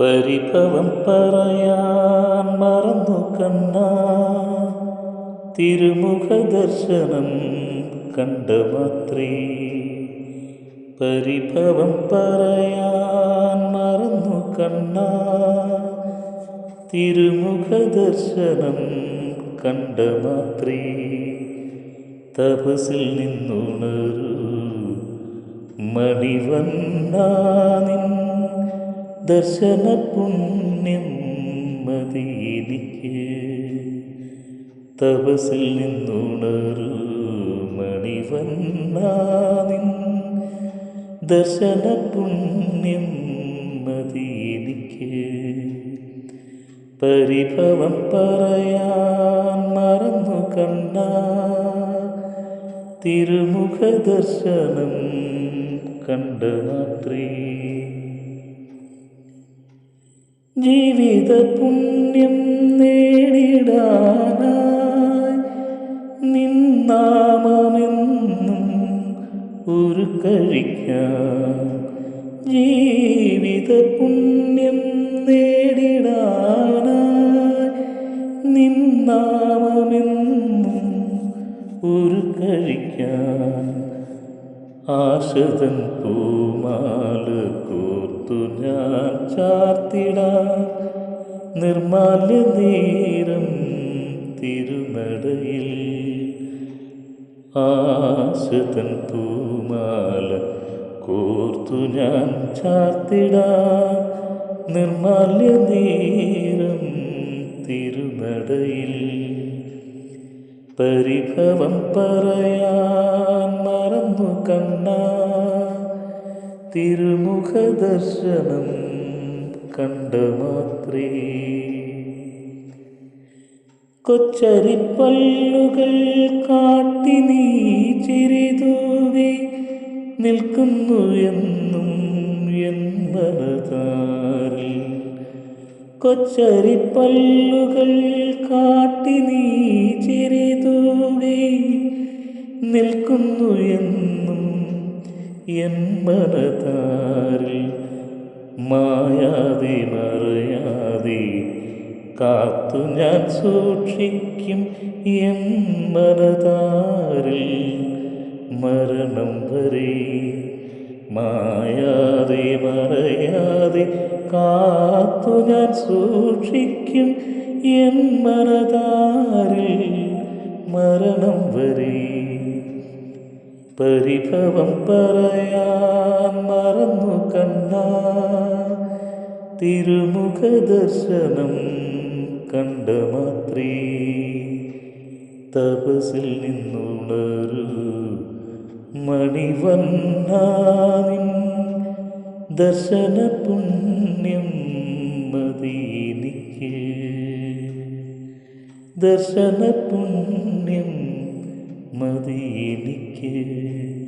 പരിഭവം പറയാൻ മറന്നു കണ്ണ. തിരുമുഖ ദർശനം കണ്ട മാത്രേ പരിഭവം പറയാൻ മറന്നു കണ്ണ. തിരുമുഖ ദർശനം കണ്ട മാത്രേ തപസിൽ നിന്നുണരൂ മണിവന്നാനിൻ ദർശന പുണ്യം മതി എനിക്ക് തപസിൽ നിന്നുണരൂ മണിവന്നാനിൻ ദർശന പുണ്യം മതി പരിഭവം പറയാൻ മറന്നു കണ്ട തിരുമുഖ ദർശനം കണ്ട മാത്രേ ജീവിത പുണ്യം നേടിടാനായി നിന്നാമെന്നും ഒരു കഴിക്കാം ജീവിത പുണ്യം നേടിടാനായി നിന്നാമെന്നും ഒരു ആശതൻ പൂമാല കോർത്തു ഞാൻ ചാർത്തിടാം നിർമാല്യ നീരം തിരുനടയിൽ. ആശതൻ പൂമാല കോർത്തു ഞാൻ ചാർത്തിടാം നിർമാല്യ നീരം തിരുനടയിൽ. പരിഭവം പറയാൻ മറന്നു കണ്ണ. തിരുമുഖ ദർശനം കണ്ട മാത്രേ. കൊച്ചരിപ്പല്ലുകൾ കാട്ടി നീ ചിരിതൂവി നിൽക്കുന്നു എന്നും എൻ കൊച്ചരിപ്പല്ലുകൾ കാട്ടി നീ ചെറിതൂടെ നിൽക്കുന്നു എന്നും എൻ മനതാരിൽ മായാതെ മറയാതെ കാത്തു ഞാൻ സൂക്ഷിക്കും എൻ മനതാരിൽ മരണം വരെ. മായാതെ മറയാതെ കാത്തു ഞാൻ സൂക്ഷിക്കും എൻ മനതാരിൽ മരണം വരെ. പരിഭവം പറയാൻ മറന്നു കണ്ണ തിരുമുഖ ദർശനം കണ്ട മാത്രേ. തപസിൽ നിന്നുണരൂ മണിവന്നാനിൻ ദർശന പുണ്യം മദീനിക്ക്. ദർശന പുണ്യം മതി എനിക്ക്